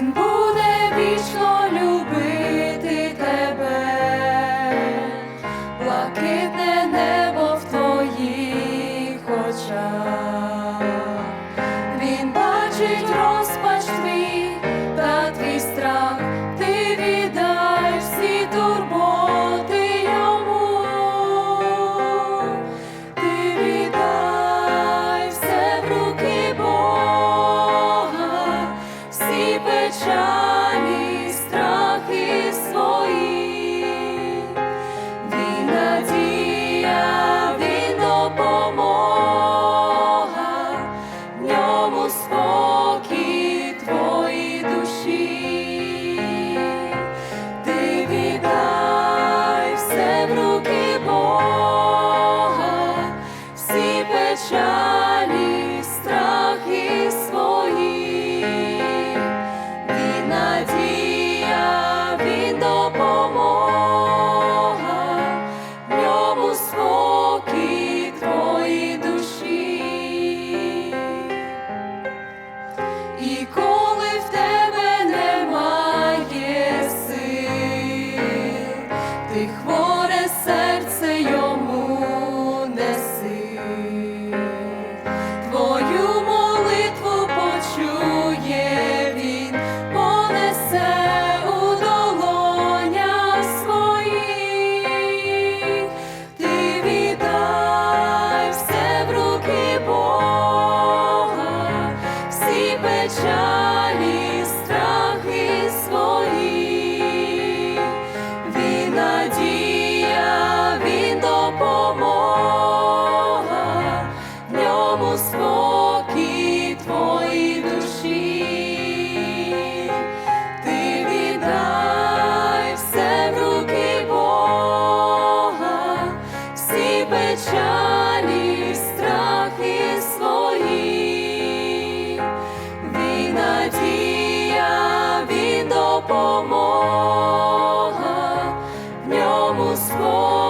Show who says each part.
Speaker 1: rainbow. somos. і коли в тебе немає сил, ти у твої душі, ти віддай все в руки Бога, всі печалі, страхи свої, він надія, він в ньому спокій.